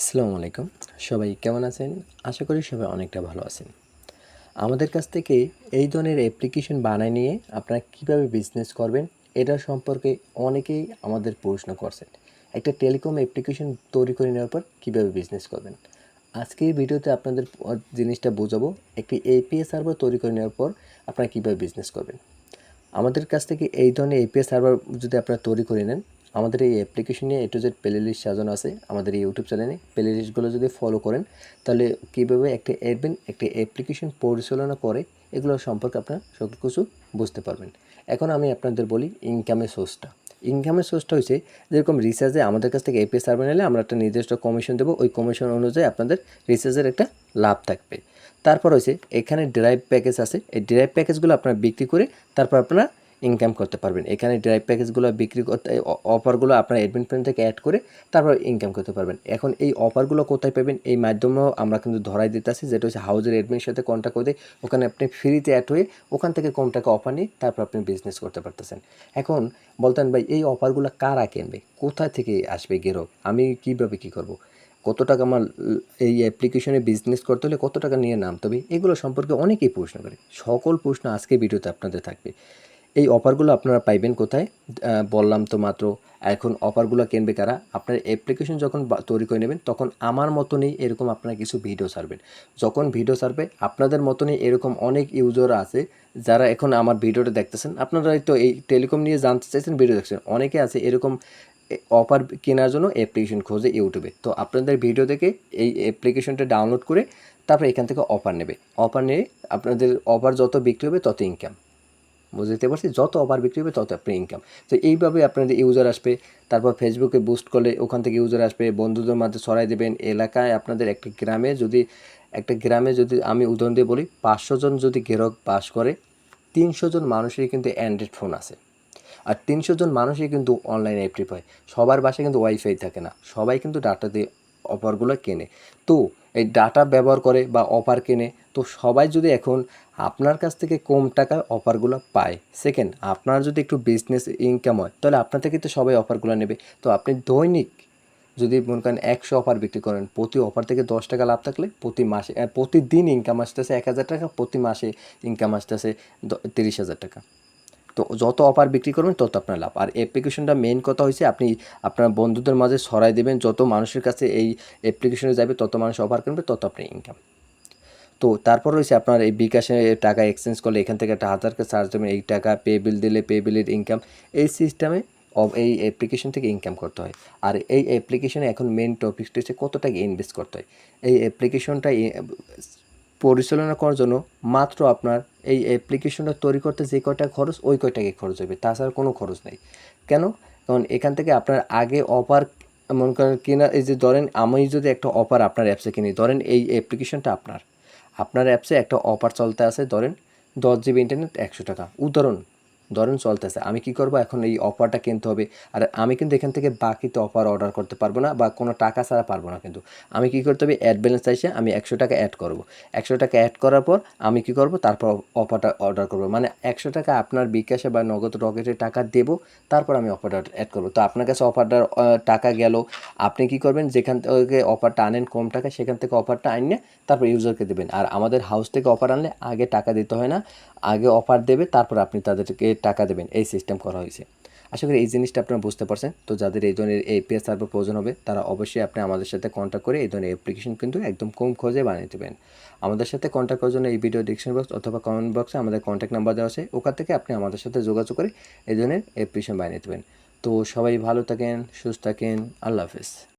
আসসালামু আলাইকুম। সবাই কেমন আছেন? আশা করি সবাই অনেকটা ভালো আছেন। আমাদের কাছ থেকে এই ধরনের অ্যাপ্লিকেশন বানায় নিয়ে আপনারা কীভাবে বিজনেস করবেন, এটা সম্পর্কে অনেকেই আমাদের প্রশ্ন করছেন। একটা টেলিকম অ্যাপ্লিকেশন তৈরি করে নেওয়ার পর কীভাবে বিজনেস করবেন? আজকে এই ভিডিওতে আপনাদের জিনিসটা বোঝাবো, একটি এপিএস সার্ভার তৈরি করে নেওয়ার পর আপনারা কীভাবে বিজনেস করবেন। আমাদের কাছ থেকে এই ধরনের এপিএস সার্ভার যদি আপনারা তৈরি করে নেন আমাদের এই অ্যাপ্লিকেশনে A to Z playlist সাজানো আছে, আমাদের এই ইউটিউব চ্যানেলে প্লে লিস্টগুলো যদি ফলো করেন, তাহলে কীভাবে একটা অ্যাডমিন একটা অ্যাপ্লিকেশন পরিচালনা করে, এগুলো সম্পর্কে আপনারা সকল কিছু বুঝতে পারবেন। এখন আমি আপনাদের বলি ইনকামের সোর্সটা ইনকামের সোর্সটা হচ্ছে, যেরকম রিচার্জে আমাদের কাছ থেকে এপিএস সার্ভে নিলে আমরা একটা নির্দিষ্ট কমিশন দেবো, ওই কমিশন অনুযায়ী আপনাদের রিচার্জের একটা লাভ থাকবে। তারপর হচ্ছে, এখানে ড্রাইভ প্যাকেজ আছে। এই ড্রাইভ প্যাকেজগুলো আপনারা বিক্রি করে, তারপর আপনারা ইনকাম করতে পারবেন। এখানে ড্রাইভ প্যাকেজগুলো বিক্রি করতে অফারগুলো আপনার অ্যাডমিন প্ল্যান থেকে অ্যাড করে তারপর ইনকাম করতে পারবেন। এখন এই অফারগুলো কোথায় পাবেন? এই মাধ্যমেও আমরা কিন্তু ধরাই দিতেছি, যেটা হচ্ছে হাউজের অ্যাডমিনের সাথে কন্ট্যাক্ট করে ওখানে আপনি ফ্রিতে অ্যাড হয়ে ওখান থেকে কম টাকা অফার নিয়ে তারপর আপনি বিজনেস করতে পারতেছেন। এখন বলতেন ভাই, এই অফারগুলো কারা কিনবে? কোথা থেকে আসবে গ্রাহক আমি কীভাবে কী করব? কত টাকা আমার এই অ্যাপ্লিকেশনে বিজনেস করতে হলে কত টাকা নিয়ে নামতে হবে? এগুলো সম্পর্কে অনেকেই প্রশ্ন করে। সকল প্রশ্ন আজকে ভিডিওতে আপনাদের থাকবে। এই অফারগুলো আপনারা পাইবেন কোথায়? বললাম তো মাত্র, এখন অফারগুলো কিনবে কারা? আপনার অ্যাপ্লিকেশন যখন তৈরি করে নেবেন, তখন আমার মতনই এরকম আপনারা কিছু ভিডিও ছাড়বেন। যখন ভিডিও ছাড়বে, আপনাদের মতনই এরকম অনেক ইউজার আছে, যারা এখন আমার ভিডিওটা দেখতেছেন। আপনারা তো এই টেলিকম নিয়ে জানতে চাইছেন ভিডিও দেখছেন। অনেকে আছে এরকম অফার কেনার জন্য অ্যাপ্লিকেশন খোঁজে ইউটিউবে। তো আপনাদের ভিডিও দেখে এই অ্যাপ্লিকেশনটা ডাউনলোড করে, তারপর এখান থেকে অফার নেবে। অফার নিয়ে আপনাদের অফার যত বিক্রি হবে, তত ইনকাম বুঝতে পারছি? যত অফার বিক্রি হবে তত আপনি ইনকাম তো এইভাবে আপনাদের ইউজার আসবে, তারপর ফেসবুকে বুস্ট করলে ওখান থেকে ইউজার আসবে, বন্ধুদের মাঝে ছড়াই দেবেন, এলাকায় আপনাদের একটা গ্রামে যদি, একটা গ্রামে যদি আমি উদাহরণ দিয়ে বলি, পাঁচশো জন যদি গ্রাহক বাস করে, তিনশো জন কিন্তু অ্যান্ড্রয়েড ফোন আছে। আর তিনশো জন মানুষই কিন্তু অনলাইন অ্যাক্টিভ হয়। সবার বাসায় কিন্তু ওয়াইফাই থাকে না। সবাই কিন্তু ডাটা দিয়ে অফারগুলো কেনে। তো এই ডাটা ব্যবহার করে বা অফার কেনে, তো সবাই যদি এখন আপনার কাছ থেকে কম টাকায় অফারগুলো পায় সেকেন্ড আপনার যদি একটু বিজনেস ইনকাম হয়, তাহলে আপনার থেকে তো সবাই অফারগুলো নেবে। তো আপনি দৈনিক যদি মনে করেন একশো অফার বিক্রি করেন, প্রতি অফার থেকে দশ টাকা লাভ থাকলে প্রতি মাসে প্রতিদিন ইনকাম আসতেছে এক হাজার টাকা, প্রতি মাসে ইনকাম আসতেছে তিরিশ হাজার টাকা। তো যত অফার বিক্রি করবেন, তত আপনার লাভ। আর অ্যাপ্লিকেশনটা মেন কথা হয়েছে আপনি আপনার বন্ধুদের মাঝে সরাই দেবেন, যত মানুষের কাছে এই অ্যাপ্লিকেশনে যাবে, তত মানুষ অফার করবে তত আপনার ইনকাম তো তারপর রয়েছে আপনার এই বিকাশে টাকা এক্সচেঞ্জ করলে, এখান থেকে একটা হাজারকে চার্জ দেবেন, এই টাকা পে বিল দিলে পে বিলের ইনকাম এই সিস্টেমে এই অ্যাপ্লিকেশন থেকে ইনকাম করতে হয়। আর এই অ্যাপ্লিকেশনে এখন মেন টপিকটা হচ্ছে কত টাকা ইনভেস্ট করতে হয়? এই অ্যাপ্লিকেশনটা পরিচালনা করার জন্য মাত্র আপনার এই অ্যাপ্লিকেশনটা তৈরি করতে যে কয়টা খরচ, ওই কয়টাকে খরচ হবে। তাছাড়া কোনো খরচ নেই। কেন? কারণ এখান থেকে আপনার আগে অফার মনে করেন কেনা, এই যে ধরেন আমি যদি একটা অফার আপনার অ্যাপসে কিনি, ধরেন এই অ্যাপ্লিকেশনটা আপনার। আপনার অ্যাপসে একটা অফার চলতে আছে, ধরেন দশ জিবি ইন্টারনেট একশো টাকা। উদাহরণ ধরেন চলতেছে, আমি কি করব? এখন এই অফারটা কিনতে হবে। আর আমি কিন্তু এখান থেকে বাকিতে অফার অর্ডার করতে পারব না বা কোনো টাকা ছাড়া পারব না কিন্তু। আমি কি করতে হবে? অ্যাড ব্যালেন্স চাইছে আমি একশো টাকা অ্যাড করব। একশো টাকা অ্যাড করার পর আমি কি করব? তারপর অফারটা অর্ডার করব। মানে একশো টাকা আপনার বিকাশে বা নগদ রকেটে টাকা দেবো, তারপর আমি অফারটা অ্যাড করব। তো আপনার কাছে অফারটার টাকা গেল, আপনি কি করবেন? যেখান থেকে অফারটা আনেন কম টাকা সেখান থেকে অফারটা আনলে তারপর ইউজারকে দেবেন। আর আমাদের হাউস থেকে অফার আনলে আগে টাকা দিতে হয় না। আগে অফার দেবে, তারপর আপনি তাদেরকে টাকা দেবেন, এই সিস্টেম করা হয়েছে। আশা করি এই জিনিসটা আপনারা বুঝতে পারছেন। তো যাদের এই ধরনের এপিএস সার্ভার প্রয়োজন হবে, তারা অবশ্যই আপনি আমাদের সাথে কন্ট্যাক্ট করে এই ধরনের অ্যাপ্লিকেশন কিন্তু একদম কম খোঁজে বানিয়ে দেবেন। আমাদের সাথে কন্ট্যাক্ট করার জন্য এই ভিডিও ডিসক্রিপশন বক্স অথবা কমেন্ট বক্সে আমাদের কন্ট্যাক্ট নাম্বার দেওয়া আছে। ওখান থেকে আপনি আমাদের সাথে যোগাযোগ করে এই ধরনের অ্যাপ্লিকেশন বানিয়ে দেবেন। তো সবাই ভালো থাকেন, সুস্থ থাকেন, আল্লাহ হাফেজ।